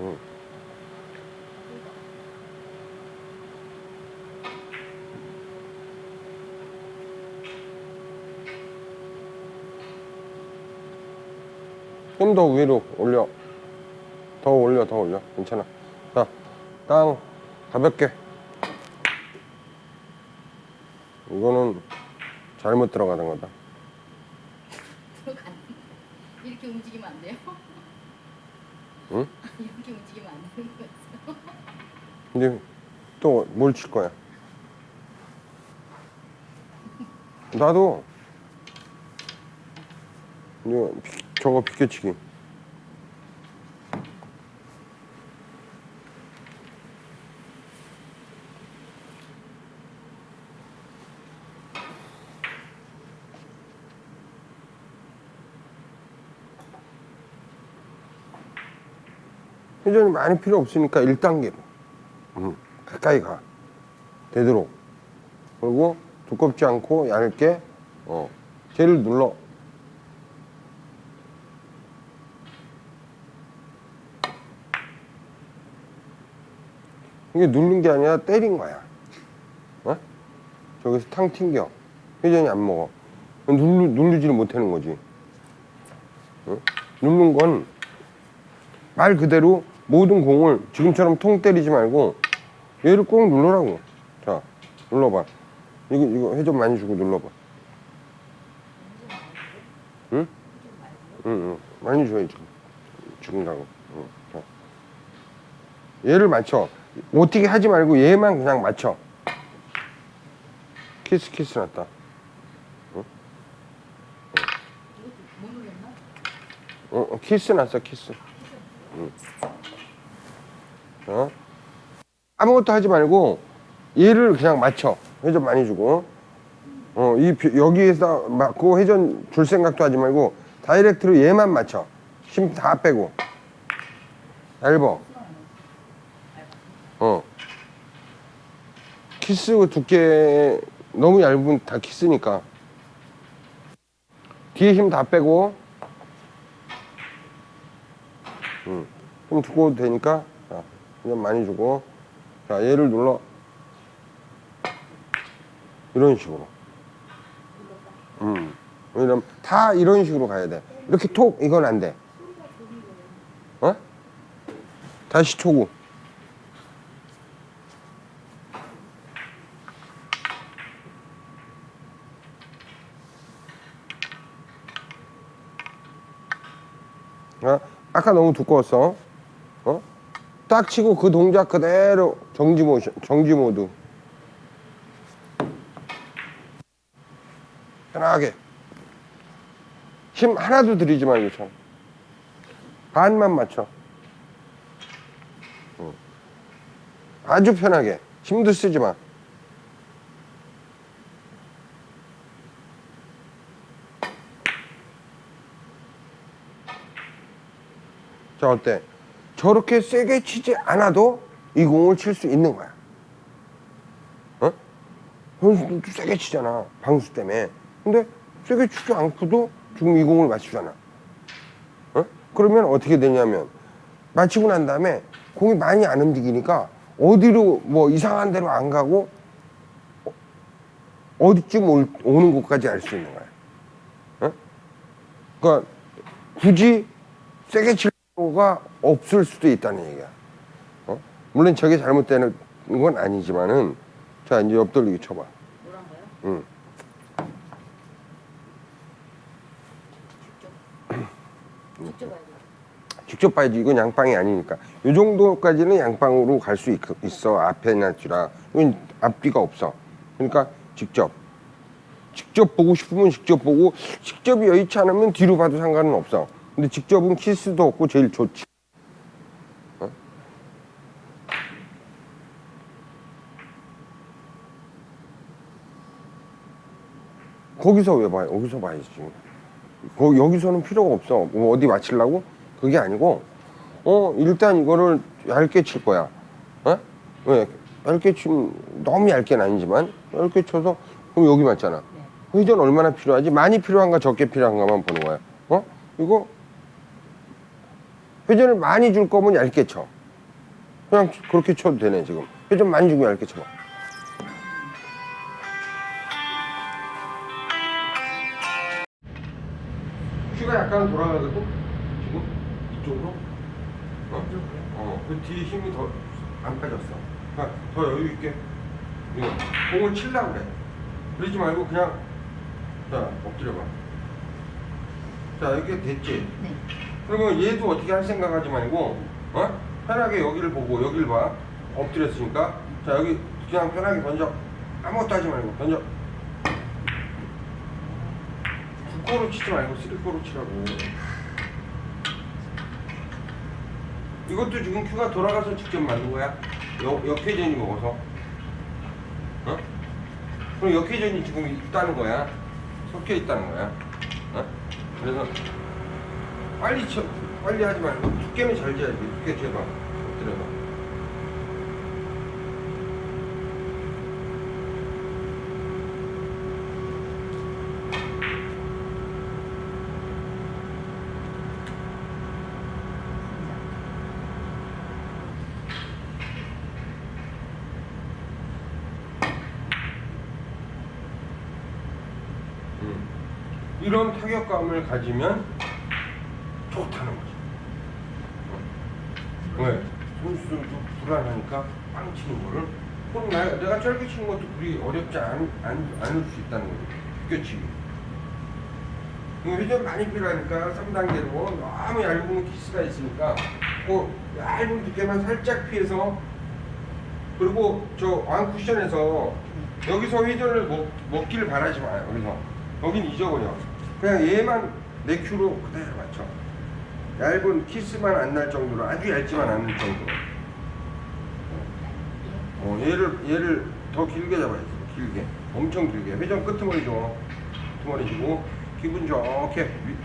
응. 좀 더 위로 올려. 더 올려, 더 올려. 괜찮아. 자, 땅 가볍게. 이거는 잘못 들어가는 거다. 이렇게 움직이면 안 돼요? 응? 이렇게 움직이면 안 되는 거였어. 근데 또 뭘 칠 거야? 나도 저거 비껴치기. 회전이 많이 필요 없으니까 1단계로. 음, 가까이 가. 되도록. 그리고 두껍지 않고 얇게, 어, 쟤를 눌러. 이게 누른 게 아니라 때린 거야. 어? 저기서 탕 튕겨. 회전이 안 먹어. 누르, 누르지를 못하는 거지. 어? 누른 건 말 그대로 모든 공을 지금처럼 통 때리지 말고 얘를 꼭 눌러라고. 자, 눌러봐. 이거 이거 회전 많이 주고 눌러봐. 응? 응, 응. 많이 줘야지. 죽는다고. 응. 자. 얘를 맞춰. 어떻게 하지 말고 얘만 그냥 맞춰. 키스 키스 났다. 못 누렸나? 어, 어, 키스 났어 키스. 응. 어? 아무것도 하지 말고 얘를 그냥 맞춰 회전 많이 주고. 어 이 여기에서 맞고 회전 줄 생각도 하지 말고 다이렉트로 얘만 맞춰. 힘 다 빼고. 얇어. 어. 키스 두께 너무 얇으면 다 키스니까. 뒤에 힘 다 빼고. 음, 좀 두꺼워도 되니까 자, 그냥 많이 주고 자 얘를 눌러 이런 식으로 음 왜냐면 다 이런 식으로 가야 돼 이렇게 톡 이건 안돼 어? 다시 초구 어? 아까 너무 두꺼웠어. 어? 딱 치고 그 동작 그대로 정지 모션, 정지 모드. 편하게. 힘 하나도 들이지 말고 쳐. 반만 맞춰. 어. 아주 편하게. 힘도 쓰지 마. 자 어때? 저렇게 세게 치지 않아도 이 공을 칠 수 있는 거야. 어? 선수들도 세게 치잖아. 방수 때문에. 근데 세게 치지 않고도 지금 이 공을 맞추잖아. 어? 그러면 어떻게 되냐면 맞히고 난 다음에 공이 많이 안 움직이니까 어디로 뭐 이상한 데로 안 가고 어- 어디쯤 올- 오는 곳까지 알 수 있는 거야. 어? 그러니까 굳이 세게 칠 필요가 없을 수도 있다는 얘기야. 어? 물론 저게 잘못되는 건 아니지만은 자 이제 옆돌리기 쳐봐. 노란 거요? 응. 직접 봐야 돼. 직접 봐야지 이건 양방이 아니니까 이 정도까지는 양방으로 갈 수 있어 앞에 놨지라 이건 앞뒤가 없어 그러니까 직접 직접 보고 싶으면 직접 보고 직접이 여의치 않으면 뒤로 봐도 상관은 없어 근데 직접은 키스도 없고 제일 좋지 거기서 왜 봐요 여기서 봐야지 거, 여기서는 필요가 없어. 뭐 어디 맞추려고? 그게 아니고, 어, 일단 이거를 얇게 칠 거야. 어? 왜? 얇게 치면 너무 얇게는 아니지만, 얇게 쳐서, 그럼 여기 맞잖아. 회전 얼마나 필요하지? 많이 필요한가 적게 필요한가만 보는 거야. 어? 이거, 회전을 많이 줄 거면 얇게 쳐. 그냥 그렇게 쳐도 되네 지금. 회전 많이 주고 얇게 쳐. 큐가 약간 돌아가거든. 지금 이쪽으로. 어? 어. 그 뒤에 힘이 더 안 빠졌어. 그러니까 더 여유 있게. 이거 공을 칠라 그래. 그러지 말고 그냥 자 엎드려봐. 자 이렇게 됐지. 네. 그러면 얘도 어떻게 할 생각하지 말고 어? 편하게 여기를 보고 여기를 봐 엎드렸으니까 자 여기 그냥 편하게 던져 아무것도 하지 말고 던져 국고로 치지 말고 쓰리코로 치라고 이것도 지금 큐가 돌아가서 직접 만든 거야 역, 역회전이 먹어서 어? 그럼 역회전이 지금 있다는 거야 섞여 있다는 거야 어? 그래서 빨리 쳐, 빨리 하지 말고 두께는 잘 재야지. 두께 재봐. 엎드려봐. 음. 이런 타격감을 가지면 좋다는 거지. 어. 왜? 선수들도 불안하니까 빵 치는 거를 그럼 나, 내가 짧게 치는 것도 그리 어렵지 않, 않, 않을 수 있다는 거지. 두께치기. 회전 많이 필요하니까 3단계로 너무 얇은 키스가 있으니까 그 얇은 두께만 살짝 피해서 그리고 저 왕쿠션에서 여기서 회전을 먹, 먹기를 바라지 마요. 여기서 여긴 잊어버려. 그냥 얘만 내 큐로 그대로 맞춰. 얇은 키스만 안 날 정도로 아주 얇지만 않을 정도로. 어, 얘를 얘를 더 길게 잡아야지. 길게. 엄청 길게. 회전 끄트머리 줘. 끄트머리 주고 기분 좋게 위-